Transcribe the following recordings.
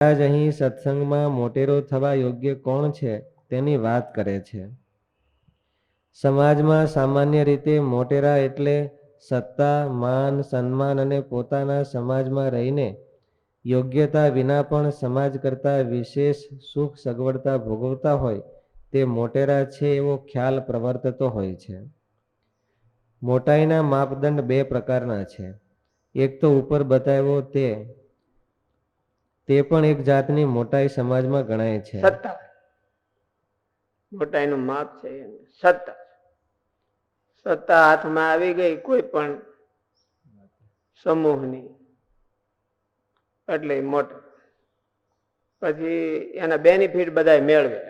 મહારાજ અહીં સત્સંગમાં મોટેરો થવા યોગ્ય કોણ છે તેની વાત કરે છે. સમાજમાં સામાન્ય રીતે મોટેરા એટલે સત્તા, માન, સન્માન અને પોતાના સમાજમાં રહીને યોગ્યતા વિના પણ સમાજ કરતાં વિશેષ સુખ સગવડતા ભોગવતા હોય તે મોટેરા છે એવો ખ્યાલ પ્રવર્તતો હોય છે. મોટાઈના માપદંડ બે પ્રકારના છે. એક તો ઉપર બતાવ્યો તે તે પણ એક જાતની મોટાઈ સમાજમાં ગણાય છે. સત્તા. મોટાઈનું માપ છે સત્તા. સત્તા હાથમાં આવી ગઈ કોઈ પણ સમૂહની. એટલે મોટા. પછી એના બેનિફિટ બધા મેળવે.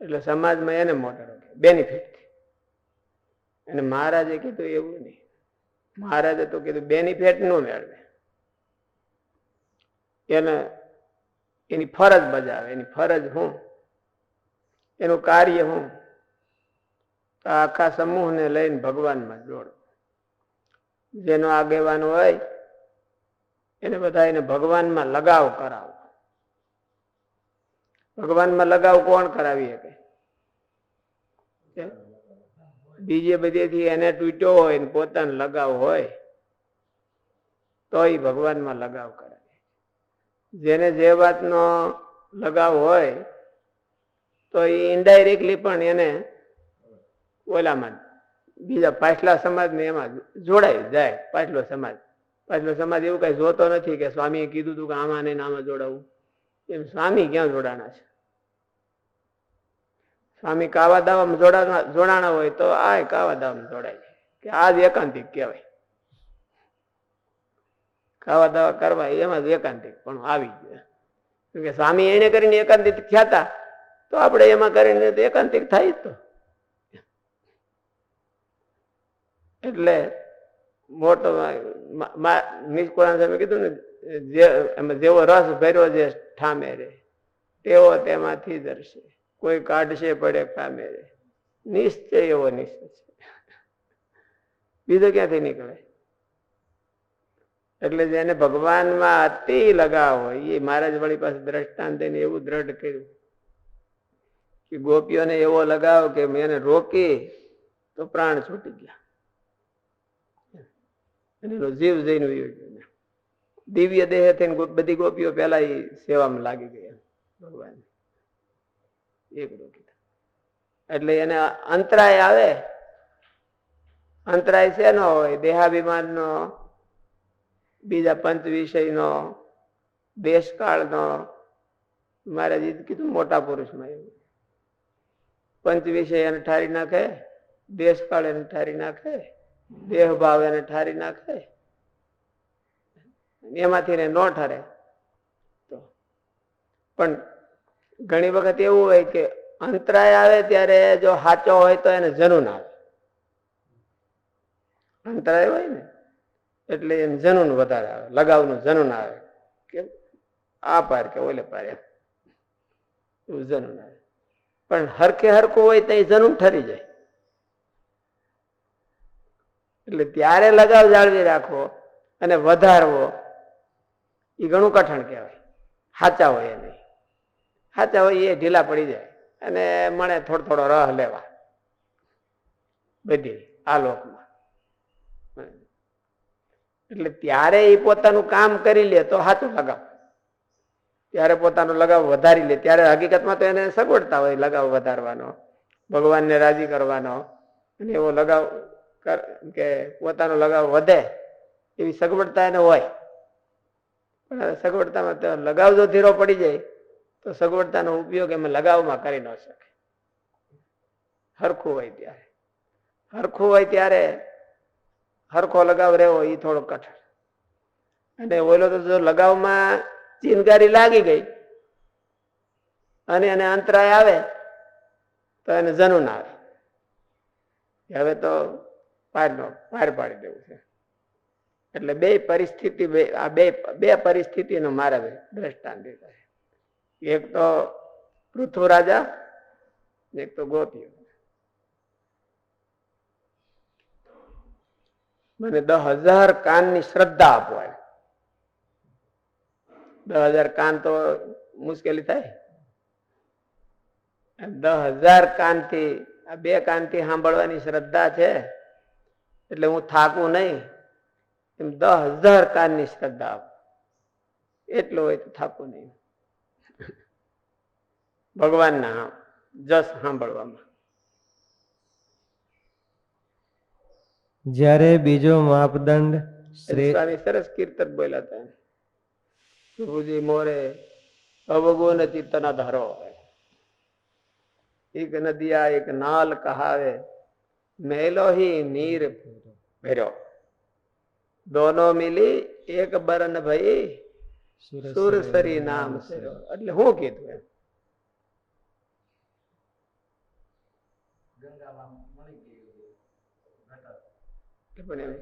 એટલે સમાજમાં એને મોટા રાખે બેનિફિટ અને મહારાજે કીધું એવું નહીં. મહારાજે તો કીધું બેનિફિટ નો મેળવે. એને, એની ફરજ બજાવે, એની ફરજ હું, એનું કાર્ય હું આખા સમૂહને લઈને ભગવાનમાં જોડો. જેનો આગેવાન હોય, એને બધા એને ભગવાનમાં લગાવ કરાવો. ભગવાનમાં લગાવ કોણ કરાવી શકે? બીજે બધેથી એને તૂટ્યો હોય ને પોતાનો લગાવ હોય તો એ ભગવાનમાં લગાવ કરાવે. જેને જે વાતનો લગાવ હોય, તો એ ઇન્ડાયરેક્ટલી પણ એને ઓલામાં બીજા પાછલા સમાજને એમાં જોડાઈ જાય, પાછલો સમાજ. પાછલો સમાજ એવું કઈ જોતો નથી કે સ્વામીએ કીધું હતું કે આમાં ને આમાં જોડાવું. એમ સ્વામી ક્યાં જોડાણા છે? સ્વામી કાવા દાવામાં જોડાણા જોડાણા હોય તો આ કાવા દાવામાં જોડાય કે આ જ એકાંતિક કહેવાય. ખાવા દાવા કરવા એમાં જ એકાંતિક, પણ આવી ગયા. સ્વામી એને કરીને એકાંતિક ખ્યાતા તો આપણે એમાં કરીને એકાંતિક થાય જ તો. એટલે મોટો નિષ્કુળાન સામે કીધું ને જેવો રસ ભર્યો છે ઠામે રે, તેવો તેમાંથી દર્શે. કોઈ કાઢશે પડે કામે રે. નિશ્ચય એવો નિશ્ચય છે. બીજો ક્યાંથી નીકળે? એટલે જેને ભગવાનમાં અતિ લગાવ હોય, એ મહારાજ વળી પાસે દ્રષ્ટાંત એવું દ્રઢ કર્યું કે ગોપીઓને એવો લગાવ કે એને રોકી તો પ્રાણ છૂટી ગયા. એનો જીવ જઈને ગયો દિવ્ય દેહ થઈને બધી ગોપીઓ પેલા એ સેવામાં લાગી ગઈ ભગવાન એક રોકી એટલે એને અંતરાય આવે. અંતરાય શેનો હોય? દેહાભિમાનનો? બીજા પંચ વિષયનો દેશકાળનો મહારાજી કીધું મોટા પુરુષમાં એવું. પંચ વિષય એને ઠારી નાખે દેશકાળ એને ઠારી નાખે દેહ ભાવ એને ઠારી નાખે. એમાંથી એને ન ઠરે. તો પણ ઘણી વખત એવું હોય કે અંતરાય આવે ત્યારે જો સાચો હોય તો એને જનુન આવે. અંતરાય હોય ને? એટલે એમ જનુન વધારે આવે, લગાવનું જનુન આવે. કે આ પાર કે ઓલે પાર એવું જનુન આવે. પણ હરખે હરખું હોય તો એ જનૂન ઠરી જાય. એટલે ત્યારે લગાવ જાળવી રાખવો અને વધારવો, એ ઘણું કઠણ કહેવાય. સાચા હોય નહીં. સાચા હોય એ ઢીલા પડી જાય અને મને થોડો થોડો રહ લેવા. બધી આ લોકમાં. એટલે ત્યારે એ પોતાનું કામ કરી લે તો સાચું લગાવ. ત્યારે પોતાનો લગાવ વધારી લે. ત્યારે હકીકતમાં તો એને સગવડતા હોય લગાવ વધારવાનો, ભગવાનને રાજી કરવાનો. અને એવો લગાવ કે પોતાનો લગાવ વધે, એવી સગવડતા એને હોય. પણ સગવડતામાં તો લગાવ જો ધીરો પડી જાય, તો સગવડતાનો ઉપયોગ એમાં લગાવમાં કરી ન શકે. હરખું હોય ત્યારે. હરખું હોય ત્યારે હરખો લગાવ રહેવો એ થોડો કઠણ. અને ઓલો તો જો લગાવમાં ચિનગારી લાગી ગઈ. અને એને અંતરાય આવે તો એને જનૂન આવે. હવે તો પાર નો પાર પાડી દેવું છે. એટલે બે પરિસ્થિતિ બે આ બે બે પરિસ્થિતિનો મારે દ્રષ્ટાંત દીધા એક તો પૃથ્વ રાજા એક તો ગોપીઓ. મને દસ હજાર કાનની શ્રદ્ધા આપો એમ. દસ હજાર કાન તો મુશ્કેલી થાય. દસ હજાર કાનથી આ બે કાનથી સાંભળવાની શ્રદ્ધા છે, એટલે હું થાકું નહીં. એમ દસ હજાર કાનની શ્રદ્ધા આપો. એટલું હોય તો થાકું નહીં. ભગવાનના જસ સાંભળવામાં. જ્યારે બીજો માપદંડ શ્રે સ્વામી સરસ કીર્તન બોલ્યા હતા. પ્રભુજી મોરે અવગુણ ચિત્તના ધરો એક નદિયા એક નાલ કહાવે મેલો હી નીર ભર્યો. દોનો મિલી એક બરન ભઈ સુરસરી નામ એટલે હું કીધું એમ. કે પણ એમ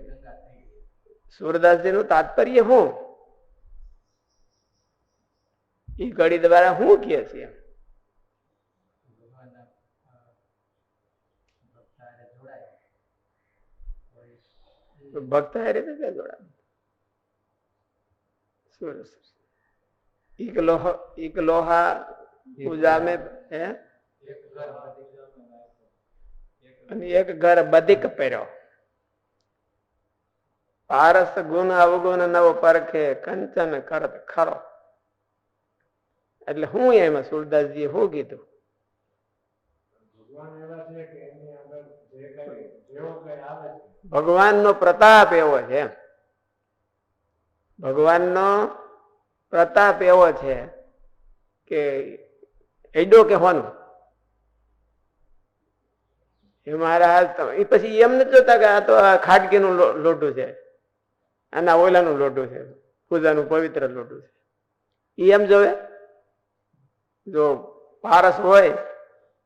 સુરદાસજી નું તાત્પર્ય હું એ ઘડી દ્વારા હું કહે છે ભક્ત હારે તો ક્યાં જોડાય સરસ એક લોહ એક લોહા પૂજા મેં હે અને એક ઘર બધિક પહેર્યો પારસ ગુણ અવગુણ નવ પરખે કંચન કરત ખરો. એટલે હું એમાં સુરદાસજીએ શું કીધું? ભગવાનનો પ્રતાપ એવો છે. ભગવાનનો પ્રતાપ એવો છે કે એડો કે હોનું એ મહારાજ એ પછી એમ નથી જોતા કે આ તો ખાટકીનું લોટું છે. આના ઓલાનું લોટું છે, પૂજાનું પવિત્ર લોટું છે. ઈ એમ જોવે? જો પારસ હોય,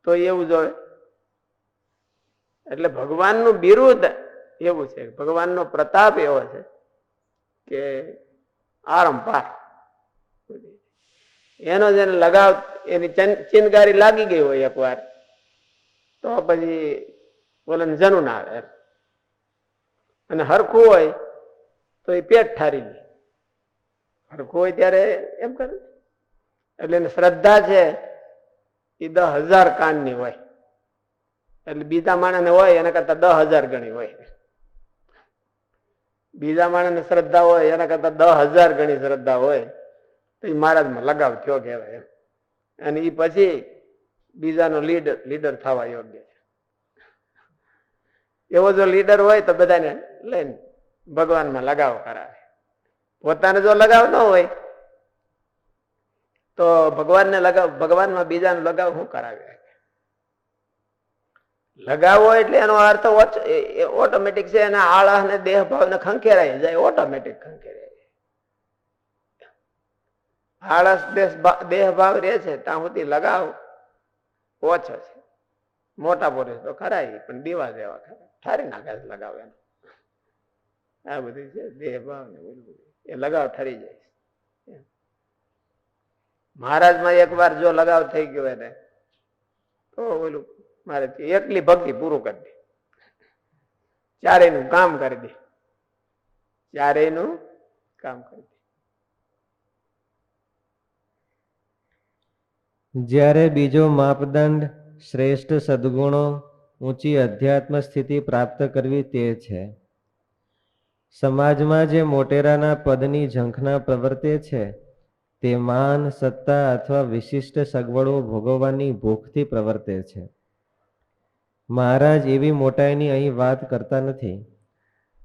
તો એવું જોવે. એટલે ભગવાનનું બિરુદ એવું છે, ભગવાનનો પ્રતાપ એવો છે કે આરંપાર એનો જેને લગાવ, એની ચિન- ચિનગારી લાગી ગઈ હોય એકવાર, તો પછી બોલે જનું ના આવે. અને હરખું હોય તો એ પેટ ઠારી દે હરખું હોય ત્યારે એમ કરે એટલે એને શ્રદ્ધા છે એ દસ હજાર કાનની હોય. એટલે બીજા માણસને હોય એના કરતા દસ હજાર ગણી હોય. બીજા માણસને શ્રદ્ધા હોય એના કરતા દસ હજાર ગણી શ્રદ્ધા હોય. તો એ મહારાજમાં લગાવ થયો કહેવાય એમ. અને એ પછી બીજાનો લીડર લીડર થવા યોગ્ય છે. એવો જો લીડર હોય તો બધાને લઈને ભગવાનમાં લગાવ કરાવે. પોતાને જો લગાવ ન હોય, તો ભગવાનને લગાવ, ભગવાનમાં બીજાનો લગાવ શું કરાવે? લગાવો એટલે એનો અર્થ ઓટોમેટિક છે, એના આળા ને દેહ ભાવ ને ખંખેરાઈ જાય, ઓટોમેટિક ખંખેરાય આળસ દેહ ભાવ રહે છે, ત્યાં સુધી લગાવ, ઓછો છે. મોટા પુરુષ તો ખરાય પણ દીવા જેવા ખરા. ઠારી નાખે લગાવ એનો. આ બધું છે દેહ ભાવ ને. એ લગાવ ઠરી જાય છે. મહારાજમાં એક વાર જો લગાવ થઈ ગયો એને, તો ઓલું મારે એકલી ભક્તિ પૂરું કરી દે. ચારેયનું કામ કરી દે. ચારેયનું કામ કરી દે. જ્યારે બીજો માપદંડ શ્રેષ્ઠ સદગુણો ઊંચી અધ્યાત્મ સ્થિતિ પ્રાપ્ત કરવી તે છે. સમાજમાં જે મોટેરાના પદની ઝંખના પ્રવર્તે છે, તે માન, સત્તા અથવા વિશિષ્ટ સગવડો ભોગવવાની ભૂખથી પ્રવર્તે છે. મહારાજ એવી મોટાઈની અહીં વાત કરતા નથી.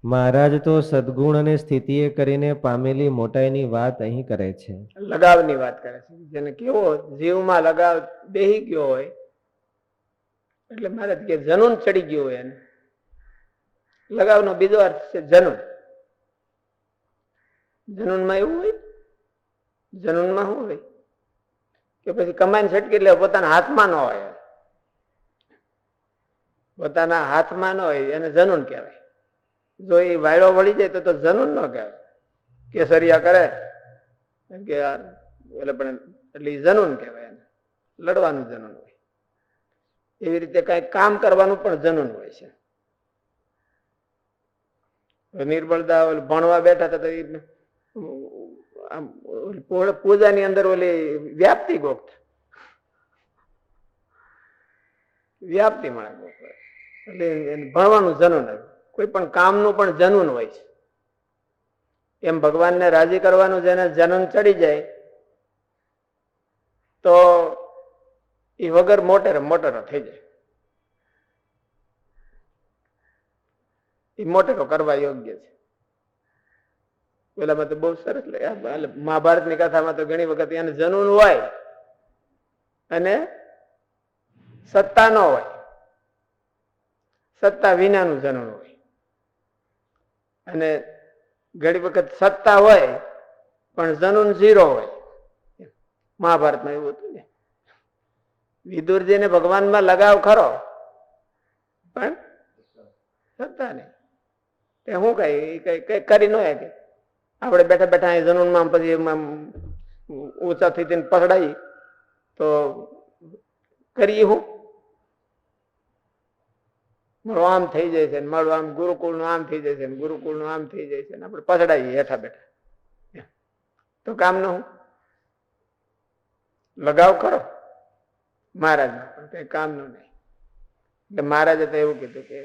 મહારાજ તો સદગુણ અને સ્થિતિએ કરીને પામેલી મોટાઈની વાત અહીં કરે છે. લગાવની વાત કરે છે. જેને કેવો જીવમાં લગાવ બેહી ગયો હોય, એટલે મારે કે જનૂન ચડી ગયું હોય એને. લગાવનો બીજો અર્થ છે જનૂન. જનૂનમાં એવું હોય? જનૂનમાં શું હોય? કે પછી કમાઈને છટકી એટલે પોતાના હાથમાં ન હોય. પોતાના હાથમાં ન હોય, એને જનૂન કહેવાય. જો એ વાયડો વળી જાય તો જનુન ન કહેવાય. કેસરિયા કરે. કે એટલે પણ એટલે જનુન કહેવાય એને. લડવાનું જનૂન હોય. એવી રીતે કઈ કામ કરવાનું પણ જનૂન હોય છે. નિર્બળતા ભણવા બેઠા હતા તો પૂજાની અંદર ઓલી વ્યાપ્તિ ગોપ્ત. વ્યાપ્તિ મળે એટલે ભણવાનું જનુન કોઈ પણ કામનું પણ જનુન હોય છે. એમ ભગવાનને રાજી કરવાનું જેને જનન ચડી જાય, તો એ વગર મોટેરે મોટેરો થઈ જાય. એ મોટેરો કરવા યોગ્ય છે. પેલામાં તો બહુ સરસ લે. આ એટલે મહાભારતની કથામાં તો ઘણી વખત એને જનૂન હોય અને સત્તા ન હોય. સત્તા વિનાનું જનૂન હોય. અને ઘણી વખત સત્તા હોય, પણ જનૂન ઝીરો હોય. મહાભારતમાં એવું હતું ને. વિદુરજીને ભગવાનમાં લગાવ ખરો, પણ સત્તા નહીં. તે હું કઈ કઈ કરી ન કે આપણે બેઠા બેઠા અહીં જનૂનમાં પછી ઊંચા થઈ પકડાઈ તો કરીએ હું? મારું આમ થઈ જાય છે મારું આમ ગુરુકુળનું આમ થઈ જાય છે ગુરુકુળનું આમ થઈ જાય છે આપણે પછડાઈએ હેઠા બેઠા. તો કામનું લગાવ કરો. મહારાજ પણ કઈ કામનું નહીં. એટલે મહારાજે તો એવું કીધું કે,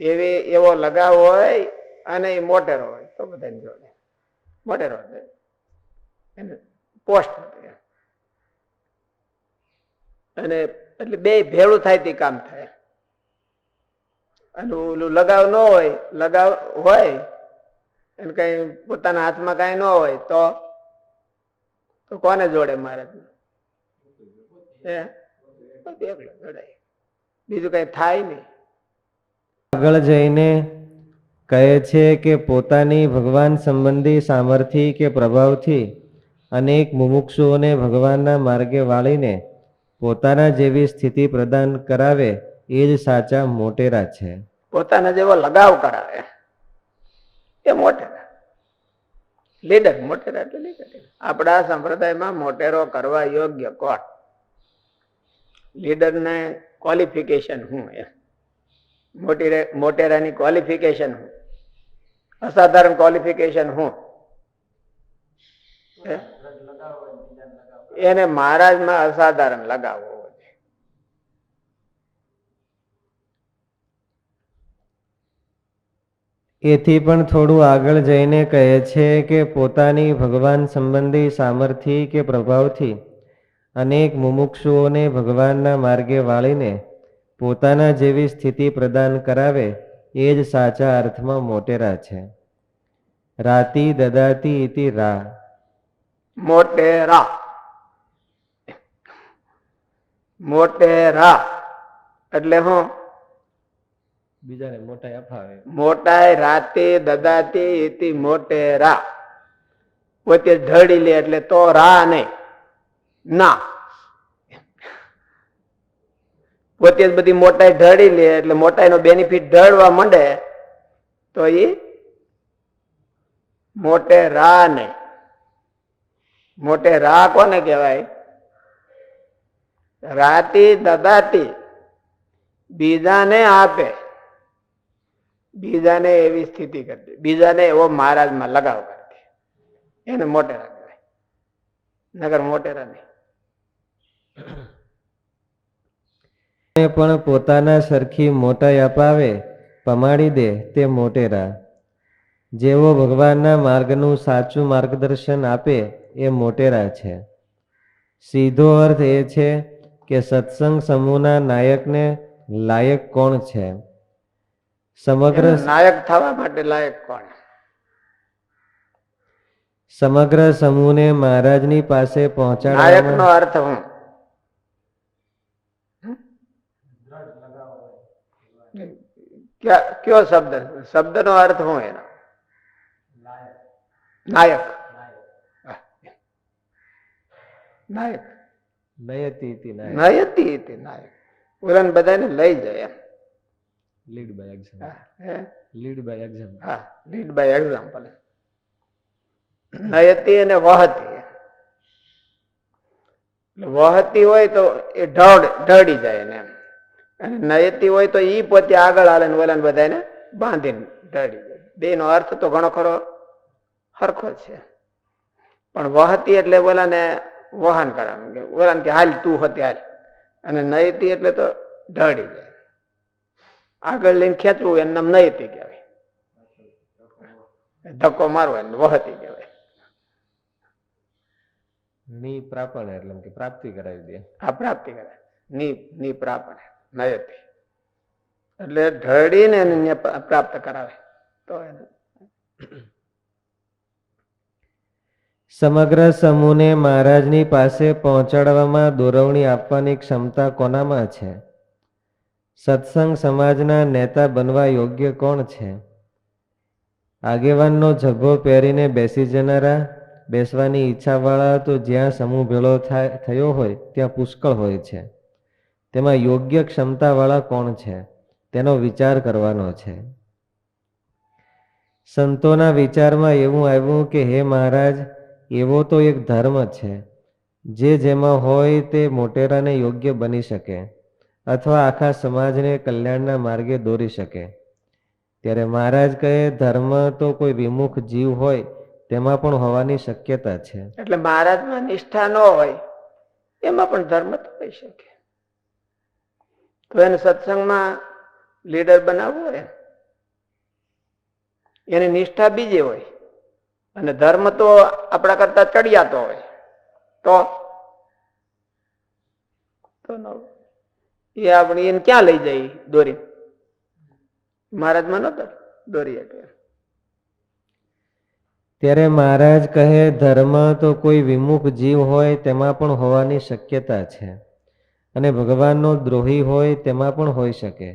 એવી એવો લગાવ હોય અને એ મોટેરો હોય. તો બધાની જોડે. મોટે હોય. એને પોસ્ટ હોય. અને એટલે બે ભેળું થાય તે કામ થાય. અને ઓલું લગાવ ન હોય, લગાવ હોય, અને કઈ પોતાના હાથમાં કઈ ન હોય તો તો કોને જોડે મહારાજ જોડાય. બીજું કઈ થાય નહીં. આગળ જઈને કહે છે કે પોતાની ભગવાન સંબંધી સામર્થ્ય કે પ્રભાવથી અનેક મુમુક્ષુઓને ભગવાનના માર્ગે વાળીને પોતાના જેવી સ્થિતિ પ્રદાન કરાવે એ જ સાચા મોટેરા છે. પોતાના જેવો લગાવ કરાવે. એ મોટેરા. લીડર મોટેરા એટલે લીડર આપણા સંપ્રદાયમાં મોટેરો કરવા યોગ્ય કોણ? લીડરને ક્વોલિફિકેશન હું એ મોટેરાની ક્વોલિફિકેશન શું અસાધારણ ક્વોલિફિકેશન હું. એને મહારાજમાં અસાધારણ લગાવો એથી પણ થોડું આગળ જઈને કહે છે કે પોતાની ભગવાન સંબંધી સામર્થ્ય કે પ્રભાવથી અનેક મુમુક્ષુઓને ભગવાનના માર્ગે વાળીને પોતાના જેવી સ્થિતિ પ્રદાન કરાવે એ જ સાચા અર્થમાં મોટેરા છે. રાતી દદાતી ઇતિ રા. મોટેરા. મોટેરા. એટલે હું? બીજાને મોટા અફાવે મોટાઈ રાતે દદાતી ઇતિ મોટેરા. પોતે ઢળી લે એટલે તો રા નહીં. ના. પોતે જ બધી મોટાઈ ઢળી લે એટલે મોટાઈ નો બેનિફિટ ઢળવા માંડે, તો એ મોટે રા ને મોટે રા કોને કહેવાય? રાતી દદાતી બીજાને આપે. બીજાને એવી સ્થિતિ કરતી. બીજાને એવો મહારાજમાં લગાવ કરતી. એને મોટેરા કહેવાય. નગર મોટેરા નહીં. પણ પોતાના સરખી મોટાઈ અપાવે પમાડી દે તે મોટેરા. જેવો ભગવાનના માર્ગનું સાચું માર્ગદર્શન આપે એ મોટેરા છે. સીધો અર્થ એ છે કે સત્સંગ સમૂહના નાયકને લાયક કોણ છે? સમગ્ર નાયક થવા માટે લાયક કોણ? સમગ્ર સમૂહને મહારાજની પાસે નાયક નો અર્થ હું? ક્યા- કયો શબ્દ? શબ્દ નો અર્થ હું એનો? નાયક. નાયક. નયતિ નાયક. નયતી નાયક. ઓલાને બધાને લઈ જાય એમ. લીડ બાય હે? Lead by example. હા લીડ બાય એક્ઝામ્પલ નયતી અને વહતી વહતી હોય તો એ ઢળ ઢળી જાય એને એમ. અને નયતી હોય તો ઈ પોતે આગળ હાલે ને ઓલાને બધાને બાંધીને ઢળી બે નો અર્થ તો ઘણો ખરો હરખો છે. પણ વહતી એટલે ઓલાને વહન કરવાનું ઓલાને કે હાલ તું હતી હાલ. અને નયતી એટલે તો ઢળી જાય આગળ લઈને ખેંચવું એને નયતી કહેવાય. ધક્કો મારવો એને વહતી કહેવાય. ની પ્રાપણ એટલે કે પ્રાપ્તિ કરાવી દે. આ પ્રાપ્તિ કરે ની ની પ્રાપણ નયતી. એટલે ઢળીને એને પ્રાપ્ત કરાવે. તો સમગ્ર સમૂહને મહારાજની પાસે પહોંચાડવામાં દોરવણી આપવાની ક્ષમતા કોનામાં છે? સત્સંગ સમાજના નેતા બનવા યોગ્ય કોણ છે? આગેવાનનો ઝભ્ભો પહેરીને બેસી જનારા, બેસવાની ઈચ્છાવાળા તો જ્યાં સમૂહ ભેળો થાય, થયો હોય, ત્યાં પુષ્કળ હોય છે. તેમાં યોગ્ય ક્ષમતાવાળા કોણ છે? તેનો વિચાર કરવાનો છે. સંતોના વિચારમાં એવું આવ્યું કે, હે મહારાજ, એવો તો એક ધર્મ છે, જે જેમાં હોય તે મોટેરાને યોગ્ય બની શકે અથવા આખા સમાજને કલ્યાણના માર્ગે દોરી શકે. ત્યારે મહારાજ કહે, ધર્મ તો કોઈ વિમુખ જીવ હોય, તેમાં પણ હોવાની શક્યતા છે. એટલે મહારાજમાં નિષ્ઠા ન હોય, એમાં પણ ધર્મ તો હોઈ શકે. તો એને સત્સંગમાં લીડર બનાવવો હોય. એની નિષ્ઠા બીજી હોય. અને ધર્મ તો આપણા કરતા ચડિયાતો હોય. તો? એ આપણે એને ક્યાં લઈ જાય દોરી? મહારાજમાં નતો દોરી એટલે ત્યારે મહારાજ કહે, ધર્મ તો કોઈ વિમુખ જીવ હોય, તેમાં પણ હોવાની શક્યતા છે. અને ભગવાનનો દ્રોહી હોય તેમાં પણ હોઈ શકે.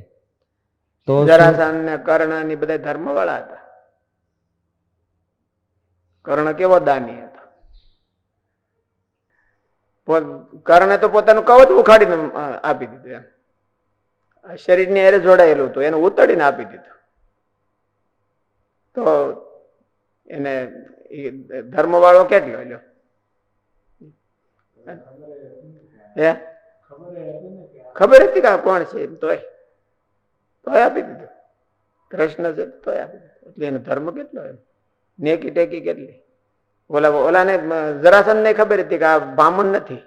તો જરાસંઘ ને કર્ણની બધા ધર્મ વાળા હતા. કર્ણ કેવો દાની હતો? કર્ણે તો પોતાનું કવચ ઉખાડીને આપી દીધું એમ. શરીરની એરે જોડાયેલું હતું, એને ઉતડીને આપી દીધું. તો એને ધર્મ વાળો કેટલો લ્યો? હે? ખબર હતી કે આ કોણ છે એમ તોય. તોય આપી દીધું. કૃષ્ણ છે તોય આપી દીધું. એટલે એનો ધર્મ કેટલો એમ? નેકી ટેકી કેટલી? ઓલા ઓલાને જરાસન ને ખબર હતી કે આ બ્રાહ્મણ નથી.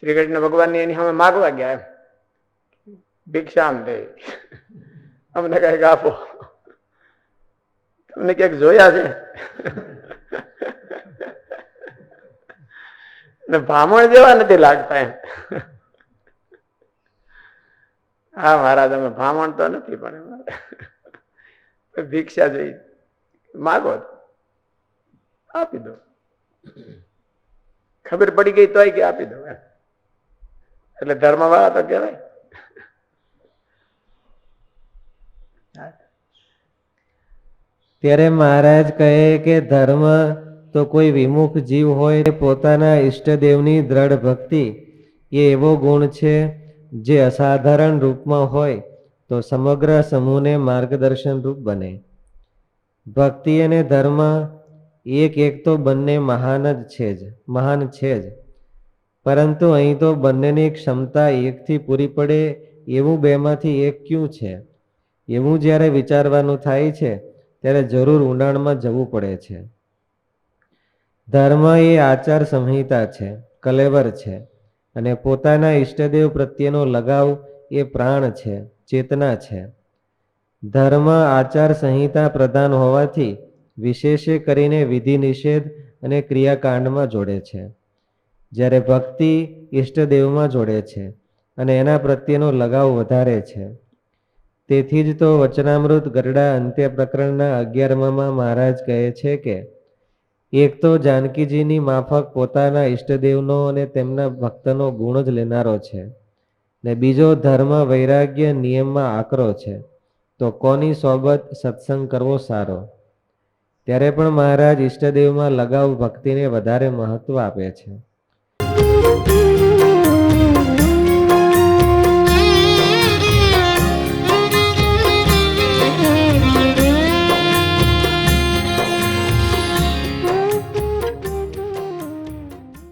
શ્રી કૃષ્ણ ભગવાનની એની સામે માગવા ગયા એમ. ભિક્ષામ દે. અમને કંઈક આપો. તમને ક્યાંક જોયા છે? ને બ્રાહ્મણ જેવા નથી લાગતા એમ. હા, મહારાજ, અમે બ્રાહ્મણ તો નથી, પણ ભિક્ષા જોઈ માગો આપી દો. ખબર પડી ગઈ તોય કે આપી દો એટલે ધર્મ વાળા તો કહેવાય. ત્યારે મહારાજ કહે કે ધર્મ તો કોઈ વિમુખ જીવ હોય પોતાના ઈષ્ટદેવની દ્રઢ ભક્તિ. એ એવો ગુણ છે જે અસાધારણ રૂપમાં હોય તો સમગ્ર સમૂહને માર્ગદર્શન રૂપ બને. ભક્તિ અને ધર્મ એક એક તો બંને મહાન જ છે જ, મહાન છે જ. પરંતુ અહીં તો બંનેની ક્ષમતા એકથી પૂરી પડે એવું બેમાંથી એક ક્યું છે? એવું જ્યારે વિચારવાનું થાય છે, ત્યારે જરૂર ઊંડાણમાં જવું પડે છે. ધર્મ એ આચાર સંહિતા છે, કલેવર છે. અને પોતાના ઈષ્ટદેવ પ્રત્યેનો લગાવ એ પ્રાણ છે, ચેતના છે. ધર્મ આચાર સંહિતા પ્રધાન હોવાથી વિશેષે કરીને વિધિ નિષેધ અને ક્રિયાકાંડમાં જોડે છે. જ્યારે ભક્તિ ઈષ્ટદેવમાં જોડે છે અને એના પ્રત્યેનો લગાવ વધારે છે. તેથી જ તો વચનામૃત ગરડા અંત્ય પ્રકરણના અગિયારમાં મહારાજ કહે છે કે એક તો જાનકીજીની માફક પોતાના ઈષ્ટદેવનો અને તેમના ભક્તનો ગુણ જ લેનારો છે. ને બીજો ધર્મ વૈરાગ્ય નિયમમાં આકરો છે. તો કોની સોબત સત્સંગ કરવો સારો? ત્યારે પણ મહારાજ ઈષ્ટદેવમાં લગાવ ભક્તિને વધારે મહત્વ આપે છે.